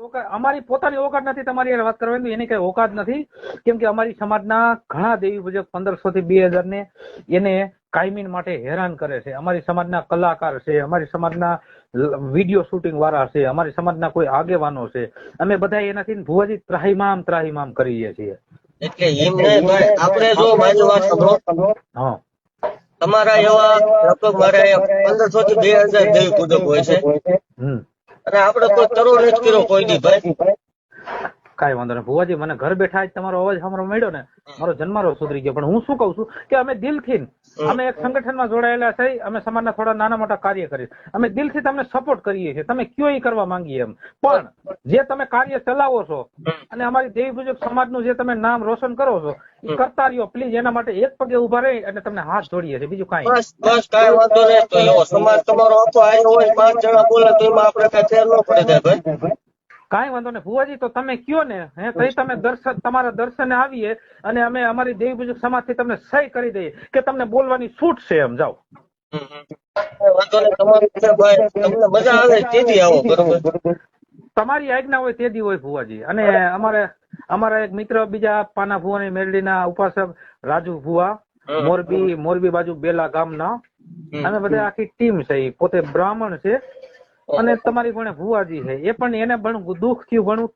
અમારી પોતાની ઓકાત નથી તમારી વાત કરવાની એની કઈ ઓકાત નથી. કેમ કે અમારી સમાજના ઘણા દેવી પૂજક પંદરસો થી બે હજાર ને એને કાયમીન માટે હેરાન કરે છે. અમારી સમાજના કલાકાર છે અમારી સમાજના વીડિયો શૂટિંગ વાળા છે અમારી સમાજના કોઈ આગેવાનો છે. અમે બધા એનાથી ભુવાજી ત્રાહીમામ ત્રાહીમામ કરીએ છીએ. એટલે એમ આપણે જો મારી વાત સાંભળો. હા. તમારા એવા લગભગ મારે પંદરસો થી બે હજાર દેવી પૂજક હોય છે. અને આપડે કોઈ તરો નથી કર્યો કોઈ દી ભાઈ. કાંઈ વાંધો નહીં. ભુવાજી મને ઘર બેઠા જ તમારો અવાજ સાંભળવા મળ્યો ને મારો જન્મારો સુધરી ગયો. પણ હું શું કઉ છું કે અમે દિલથી અમે એક સંગઠનમાં જોડાયેલા છે અમે સમાજના થોડા નાના મોટા કાર્ય કરીએ. અમે દિલથી તમને સપોર્ટ કરીએ છીએ. તમે કયો કરવા માંગીએ એમ. પણ જે તમે કાર્ય ચલાવો છો અને અમારી દેવી પૂજક સમાજનું જે તમે નામ રોશન કરો છો એ કરતા રહ્યો પ્લીઝ એના માટે એક પગે ઊભા રહી અને તમને હાથ જોડીએ છીએ. બીજું કાંઈ બસ બસ કાંઈ વાંધો નહીં. સમાજ તમારો આખો આવ્યો હોય પાંચ જણા બોલે તો એમાં આપણે કાંઈ ફેર ન પડે ભાઈ. કાંઈ વાંધો નહીં. ભુવાજી તો તમે કયો ને? હે તઈ તમે દર્શન તમારા દર્શને આવીએ અને અમે અમારી દેવી પૂજક સમાજથી તમને સહી કરી દઈએ કે તમને બોલવાની છૂટ છે એમ. જાઓ. તમારું આજ્ઞા હોય તે દી હોય ભુવાજી. અને અમારે અમારા એક મિત્ર બીજા પાના ભુવાની મેરડીના ઉપાસક રાજુ ભુવા મોરબી મોરબી બાજુ બેલા ગામના. ના અમે બધા આખી ટીમ છે પોતે બ્રાહ્મણ છે. અને તમારી પણ ભુવાજી છે. એ પણ એને ઘણું દુઃખ થયું ઘણું.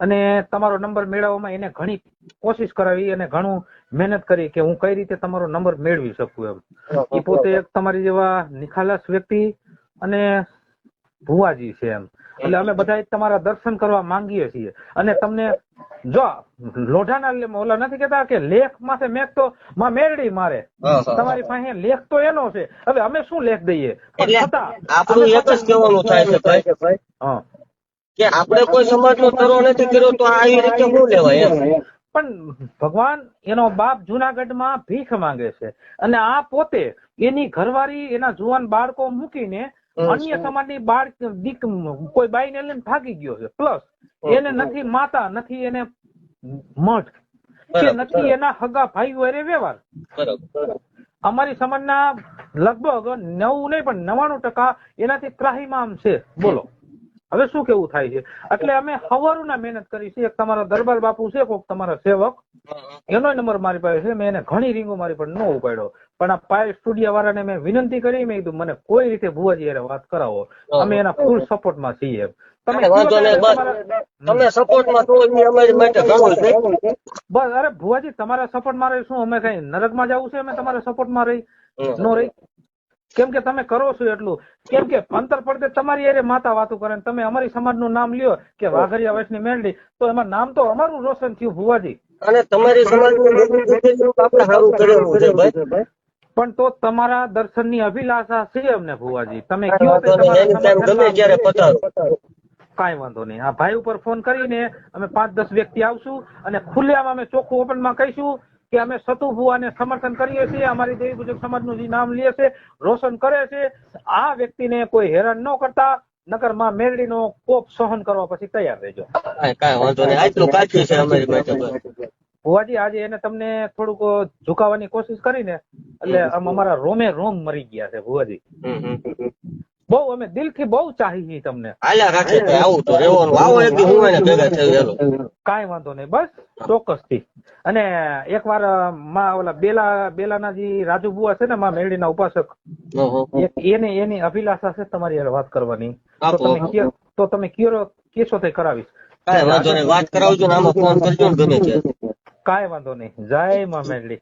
અને તમારો નંબર મેળવવામાં એને ઘણી કોશિશ કરાવી અને ઘણું મહેનત કરી કે હું કઈ રીતે તમારો નંબર મેળવી શકું એમ. એ પોતે એક તમારી જેવા નિખાલસ વ્યક્તિ અને ભુવાજી છે એમ. એટલે અમે બધા તમારા દર્શન કરવા માંગીએ છીએ. અને તમને જો લોઢાના ઓલા નથી કેતા કે લેખ માથે મેઘ તો માં મેરડી મારે. તમારી પાસે લેખ તો એનો છે. હવે અમે શું લેખ દઈએ? પણ આપણું એક જ કહેવાનું થાય છે ભાઈ? કે આપણે કોઈ સમાજનો તરો નથી કર્યો તો આ રીતે શું લેવાય પણ ભગવાન એનો બાપ જુનાગઢમાં ભીખ માંગે છે. અને આ પોતે એની ઘરવાળી એના જુવાન બાળકો મૂકીને. અન્ય સમાજની બાળ દીક કોઈ બાઈને લઈને ભાગી ગયો છે. પ્લસ એને નથી માતા નથી એને મઠ કે નથી એના હગા ભાઈઓ અરે વ્યવહાર. અમારી સમાજના લગભગ નવ નહીં પણ નવાણું ટકા એનાથી ત્રાહીમામ છે. બોલો. હવે શું કેવું થાય છે? એટલે અમે હવારુના મહેનત કરી છે. એક તમારા દરબાર બાપુ છે કોક તમારા સેવક. એનો નંબર મારી પાસે છે. મેં એને ઘણી રીંગો મારી પણ ન ઉપાડ્યો. પણ આ પાય સ્ટુડિયો વાળાને મેં વિનંતી કરી. મેં કીધું મને કોઈ રીતે ભુવાજી યારે વાત કરાવો. અમે એના ફૂલ સપોર્ટમાં છીએ. તમે વાંધો નહીં બસ. તમે સપોર્ટમાં તો અમારી માટે ઘણું છે. બસ અરે ભુવાજી તમારા સપોર્ટમાં રહી શું અમે કઈ નરકમાં જવું છે? અમે તમારા સપોર્ટમાં રહી નો રહી. કેમ કે તમે કરો છો એટલું. કેમ કે અંતર પડતે તમારી એરે માતા વાતો કરે તમે અમારી સમાજનું નામ લ્યો કે વાઘરિયા વૈષ્ણવી મેળડી. તો એમાં નામ તો અમારું રોશન થયું ભુવાજી. અને તમારી સમાજની આપણે સારું કરેલું છે ભાઈ. પણ તો તમારા દર્શનની અભિલાષા છે અમને ભુવાજી. તમે કયો ગમે ત્યારે પધારો કાંઈ વાંધો નહીં. આ ભાઈ ઉપર ફોન કરીને અમે પાંચ દસ વ્યક્તિ આવશું અને ખુલ્લામાં અમે ચોખ્ખું ઓપનમાં કહીશું. કે અમે સતુ ભુવાને સમર્થન કરીએ છીએ અમારી દેવી પૂજક સમાજનું જે નામ લે છે રોશન કરે છે આ વ્યક્તિને કોઈ હેરાન ન કરતા નગરમાં મેરડીનો કોપ સહન કરવા પછી તૈયાર રહેજો. કાંઈ કાંઈ વાંધો નહીં. આટલું કાફી છે અમારી માટે ભુવાજી આજે એને તમને થોડુંક ઝુકાવવાની કોશિશ કરીને એટલે આમ અમારા રોમે રોમ મરી ગયા છે ભુવાજી. બહુ અમે દિલથી બહુ ચાહી તમને. હાલ્યા રાખે આવું તો રહેવાનું. આવો એક હું એને ભેગા થઈ ગયેલો કાંઈ વાંધો નહીં બસ ચોક્કસથી. અને એકવારમાં ઓલા બેલા બેલાના જે રાજુ બુવા છે ને માં મેરડીના ઉપાસક એને એની અભિલાષા છે તમારી હારે વાત કરવાની. તો તમે કયો- તો તમે કયો કેશો તે કરાવીશ? કાંઈ વાંધો નહીં વાત કરાવજો ને આમાં ફોન કરજો ને ગમે ત્યારે કાંઈ વાંધો નહીં. જય માં મેરડી.